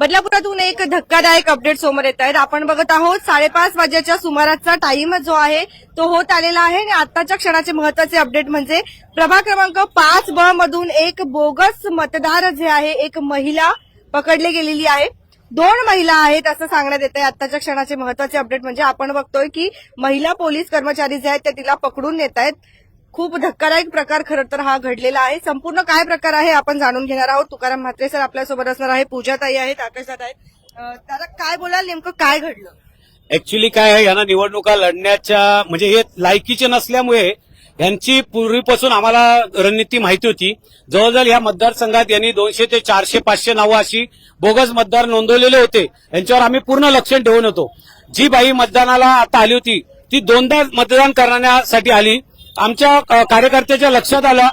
बदलापुरातून एक धक्कादायक अपडेट समोर येत आहेत. आपण बघत आहोत साडेपाच वाजेच्या सुमाराचा टाइम जो आहे तो होत आलेला आहे. आणि आताच्या क्षणाचे महत्त्वाचे अपडेट म्हणजे प्रभाग क्रमांक पाच ब मधून एक बोगस मतदार जे आहे एक महिला पकडली गेलेली आहे. दोन महिला आहेत असं सांगण्यात येत आहे आताच्या क्षणाचे महत्त्वाचे अपडेट म्हणजे आपण बघतोय की महिला पोलीस कर्मचारी जे आहेत ते तिला पकडून नेत आहेत. खूप धक्कादायक प्रकार खरं तर हा घडलेला आहे. संपूर्ण काय प्रकार आहे आपण जाणून घेणार आहोत. तुकाराम म्हात्रे सर आपल्यासोबत असणार आहे. पूजाताई आहेत आकाशदात आहेत. दादा काय बोलाल? नेमकं काय घडलं? ऍक्च्युली काय आहे यांना निवडणुका लढण्याच्या म्हणजे हे लायकीचे नसल्यामुळे यांची पूर्वीपासून आम्हाला रणनीती माहिती होती. जवळजवळ या मतदारसंघात यांनी दोनशे ते चारशे पाचशे नावं अशी बोगस मतदार नोंदवलेले होते. यांच्यावर आम्ही पूर्ण लक्ष ठेवून होतो. जी बाई मतदानाला आता आली होती ती दोनदा मतदान करण्यासाठी आली. आमच्या कार्यकर्त्याच्या लक्षात आलं.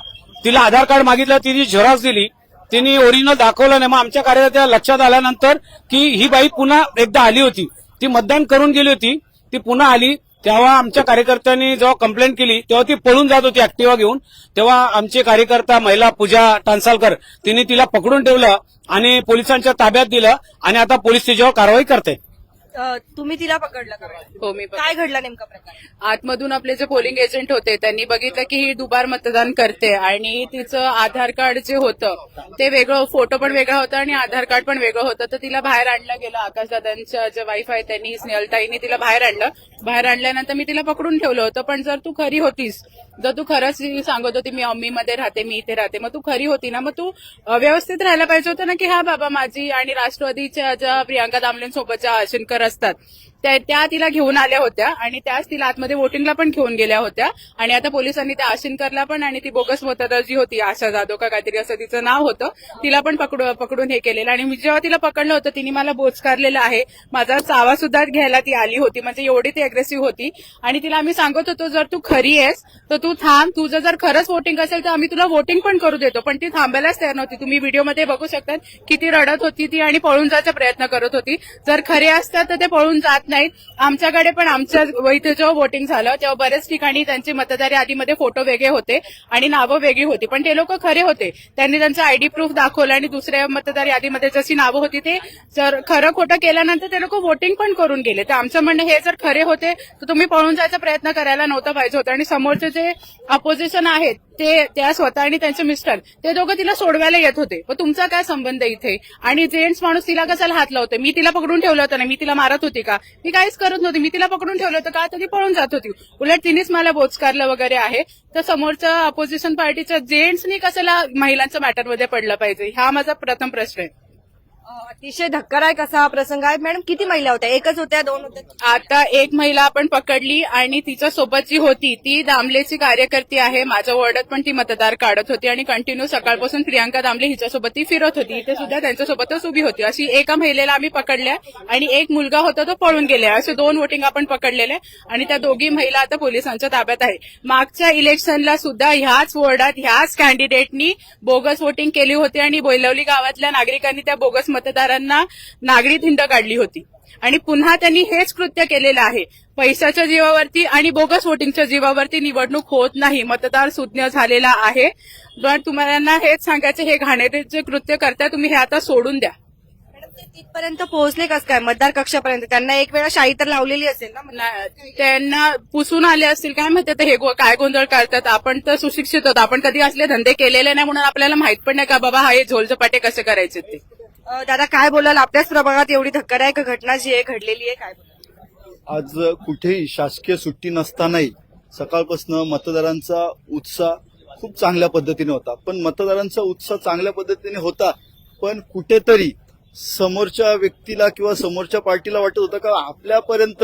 तिला आधार कार्ड मागितलं तिने झेरॉक्स दिली. तिने ओरिजिनल दाखवलं नाही. मग आमच्या कार्यकर्त्याला लक्षात आल्यानंतर की ही बाई पुन्हा एकदा आली होती. ती मतदान करून गेली होती. ती पुन्हा आली. तेव्हा आमच्या कार्यकर्त्यांनी जेव्हा कंप्लेंट केली तेव्हा ती पळून जात होती ऍक्टिव्हा घेऊन. तेव्हा आमचे कार्यकर्ता महिला पूजा टांसालकर तिने तिला पकडून ठेवलं आणि पोलिसांच्या ताब्यात दिलं आणि आता पोलीस तिच्यावर कारवाई करते. तुम्ही तिला पकडलं का? हो मी काय घडलं नेमका प्रकार? आतमधून आपले जे पोलिंग एजंट होते त्यांनी बघितलं की ही दुबार मतदान करते आणि तिचं आधार कार्ड जे होतं ते वेगळं फोटो पण वेगळा होता आणि आधार कार्ड पण वेगळं होतं. तर तिला बाहेर आणलं गेलं. आकाशदादांच्या जे वाईफ आहे त्यांनी स्नेहलताईने तिला बाहेर आणलं. बाहेर आणल्यानंतर मी तिला पकडून ठेवलं होतं. पण जर तू खरी होतीस जर तू खरंच सांगत होती मी अम्मीमध्ये राहते मी इथे राहते मग तू खरी होती ना मग तू व्यवस्थित राहायला पाहिजे होतं ना की हा बाबा माझी आणि राष्ट्रवादीच्या ज्या प्रियांका दामलेंसोबतच्या आशंकर असतात त्या त्या तिला घेऊन आल्या होत्या आणि त्याच तिला आतमध्ये वोटिंगला पण घेऊन गेल्या होत्या. आणि आता पोलिसांनी त्या आशिनकरला पण आणि ती बोगस मतदार जी होती आशा जाधव का काहीतरी असं तिचं नाव होतं. तिला पण पकडू पकडून हे केलेलं. आणि मी जेव्हा तिला पकडलं होतं तिने मला बोचकारलेलं आहे. माझा चावा सुद्धा घ्यायला ती आली होती. म्हणजे एवढी ती अग्रेसिव्ह होती. आणि तिला आम्ही सांगत होतो जर तू खरी आहेस तर तू थांब. तुझं जर खरंच वोटिंग असेल तर आम्ही तुला वोटिंग पण करू देतो. पण ती थांबायलाच तयार नव्हती. तुम्ही व्हिडिओमध्ये बघू शकता किती रडत होती ती आणि पळून जायचा प्रयत्न करत होती. जर खरे असतात तर ते पळून जात नाही. नाहीत. आमच्याकडे पण आमच्या इथे जेव्हा वोटिंग झालं तेव्हा बऱ्याच ठिकाणी त्यांचे मतदार यादीमध्ये फोटो वेगळे होते आणि नावं वेगळी होती. पण ते लोक खरे होते. त्यांनी त्यांचं आयडी प्रूफ दाखवलं आणि दुसऱ्या मतदार यादीमध्ये जशी नावं होती ते जर खरं खोटं केल्यानंतर ते लोक वोटिंग पण करून गेले. तर आमचं म्हणणं हे जर खरे होते तर तुम्ही पळून जायचा प्रयत्न करायला नव्हता पाहिजे होता. आणि समोरचे जे अपोजिशन आहेत ते त्या स्वतः आणि त्यांचे मिस्टर ते दोघं तिला सोडवायला येत होते. पण तुमचा काय संबंध इथे? आणि जेंट्स माणूस तिला कसाला हात लावते मी तिला पकडून ठेवलं होतं ना मी तिला मारत होती का? मी काहीच करत नव्हती. मी तिला पकडून ठेवलं होतं का? तरी पळून जात होती. उलट तिनेच मला बोचकारलं वगैरे आहे. तर समोरच्या अपोजिशन पार्टीच्या जेंट्सनी कशाला महिलांच्या मॅटरमध्ये पडलं पाहिजे? हा माझा प्रथम प्रश्न आहे. अतिशय धक्कादायक असा हा प्रसंग आहे. मॅडम किती महिला होत्या? एकच होत्या दोन होत्या? आता एक महिला आपण पकडली आणि तिच्या सोबत जी होती ती दामलेची कार्यकर्ती आहे. माझ्या वॉर्डात पण ती मतदार काढत होती आणि कंटिन्यू सकाळपासून प्रियांका दामले हिच्यासोबत ती फिरत होती. इथे सुद्धा त्यांच्यासोबतच उभी होती. अशी एका महिलेला आम्ही पकडल्या आणि एक मुलगा होता तो पळून गेला. असे दोन वोटिंग आपण पकडलेले आणि त्या दोघी महिला आता पोलिसांच्या ताब्यात आहे मागच्या इलेक्शनला सुद्धा ह्याच वॉर्डात ह्याच कॅन्डिडेटनी बोगस वोटिंग केली होती आणि बैलवली गावातल्या नागरिकांनी त्या बोगस मतदारांना नागरी हिंड काढली होती. आणि पुन्हा त्यांनी हेच कृत्य केलेलं आहे. पैशाच्या जीवावरती आणि बोगस वोटिंगच्या जीवावरती निवडणूक होत नाही. मतदार सुज्ञ झालेला आहे. पण तुम्हाला हेच सांगायचं हे घाणेरे जे कृत्य करताय तुम्ही हे आता सोडून द्या. तिथपर्यंत पोहोचले कसं काय? मतदार कक्षापर्यंत. त्यांना एक वेळा शाही तर लावलेली असेल ना? त्यांना पुसून आले असतील. काय माहिती आता हे काय गोंधळ करतात? आपण तर सुशिक्षित होतो आपण कधी असले धंदे केलेले नाही म्हणून आपल्याला माहीत पण नाही का बाबा हा हे झोलझपाटे कसे करायचे ते? दादा काय बोलाल? आपल्याच प्रभागात एवढी धक्कादायक घटना जी आहे घडलेली आहे काय बोलाल? आज कुठेही शासकीय सुट्टी नसतानाही सकाळपासून मतदारांचा उत्साह खूप चांगल्या पद्धतीने होता. पण मतदारांचा उत्साह चांगल्या पद्धतीने होता पण कुठेतरी समोरच्या व्यक्तीला किंवा समोरच्या पार्टीला वाटत होतं का आपल्यापर्यंत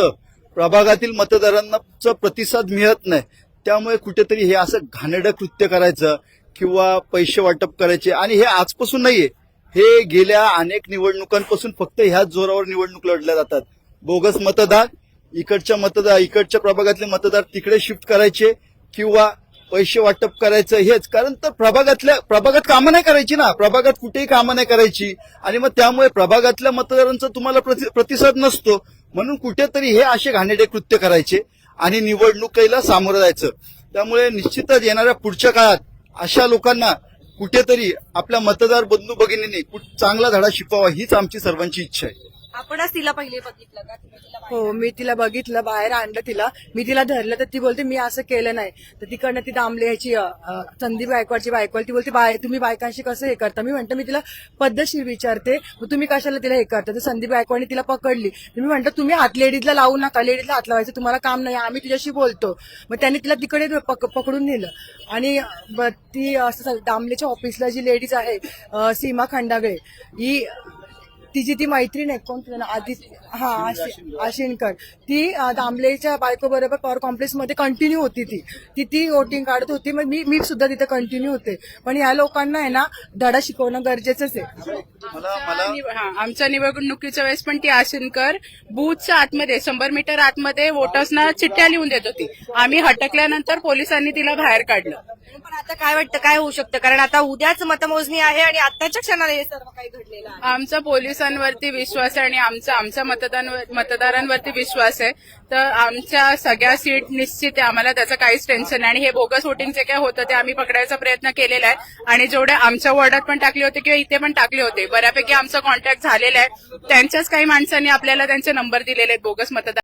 प्रभागातील मतदारांचा प्रतिसाद मिळत नाही. त्यामुळे कुठेतरी हे असं घाणेडं कृत्य करायचं किंवा पैसे वाटप करायचे आणि हे आजपासून नाहीये. हे गेल्या अनेक निवडणुकांपासून फक्त ह्याच जोरावर निवडणूक लढल्या जातात. बोगस मतदार इकडच्या मतदार इकडच्या प्रभागातले मतदार तिकडे शिफ्ट करायचे किंवा पैसे वाटप करायचं हेच. कारण तर प्रभागातल्या प्रभागात कामं नाही करायची ना. प्रभागात कुठेही कामं नाही करायची. आणि मग त्यामुळे प्रभागातल्या मतदारांचा तुम्हाला प्रति- प्रतिसाद नसतो. म्हणून कुठेतरी हे असे घाणेरडे कृत्य करायचे आणि निवडणुकीला सामोरं जायचं. त्यामुळे निश्चितच येणाऱ्या पुढच्या काळात अशा लोकांना कुठेतरी आपल्या मतदार बंधू भगिनींनी चांगला धडा शिकवावा हीच आमची सर्वांची इच्छा आहे. आपणच तिला पहिले बघितलं का? तुम्ही तिला बाहेर- हो मी तिला बघितलं बाहेर आणलं तिला. मी तिला धरलं तर ती बोलते मी असं केलं नाही. तर तिकडनं ती दामले ह्याची अ, अ, संदीप गायकवाडची बायको ती बोलते बाय तुम्ही बायकांशी कसं हे करता? मी म्हणते मी तिला पद्धतशीर विचारते. मग तुम्ही कशाला तिला हे करता? तर संदीप गायकवाडने तिला पकडली. तर मी म्हणतो तुम्ही हात लेडीजला लावू नका. लेडीजला हात लावायचं तुम्हाला काम नाही. आम्ही तुझ्याशी बोलतो. मग त्यांनी तिला तिकडे पक- पकडून नेलं. आणि ब- ती असं दामलेच्या ऑफिसला जी लेडीज आहे अ, सीमा खंडागळे ही तिची ती मैत्रीण आहे. कोण नाव? आदित्य हा आशि- आशिणकर ती अं, दामलेच्या बायको बरोबर पॉवर कॉम्प्लेक्समध्ये कंटिन्यू होती ती. ती ती वोटिंग काढत होती. मग मी मी सुद्धा तिथे कंटिन्यू होते. पण या लोकांना आहे ना धडा शिकवणं गरजेचंच आहे. मला मला निव- हा, आमच्या निवडणुकीच्या वेळेस पण ती आशिनकर बूथच्या आतमध्ये शंभर मीटर आतमध्ये वोटर्सना चिठ्ठ्या लिहून देत होती. आम्ही हटकल्यानंतर पोलिसांनी तिला बाहेर काढलं. पण आता काय वाटतं काय होऊ शकतं? कारण आता उद्याच मतमोजणी आहे आणि आताच्या क्षणाला हे सर्व काही घडलेलं आहे. आमचा माणसांवरती विश्वास आहे आणि आमचा आमच्या मतदारांवरती विश्वास आहे. तर आमच्या सगळ्या सीट निश्चित आहे. आम्हाला त्याचं काहीच टेन्शन नाही. आणि हे बोगस वोटिंग जे काय होतं ते आम्ही पकडायचा प्रयत्न केलेला आहे. आणि जेवढे आमच्या वॉर्डात पण टाकले होते किंवा इथे पण टाकले होते बऱ्यापैकी आमचा कॉन्टॅक्ट झालेला आहे. त्यांच्याच काही माणसांनी आपल्याला त्यांचे नंबर दिलेले आहेत बोगस मतदार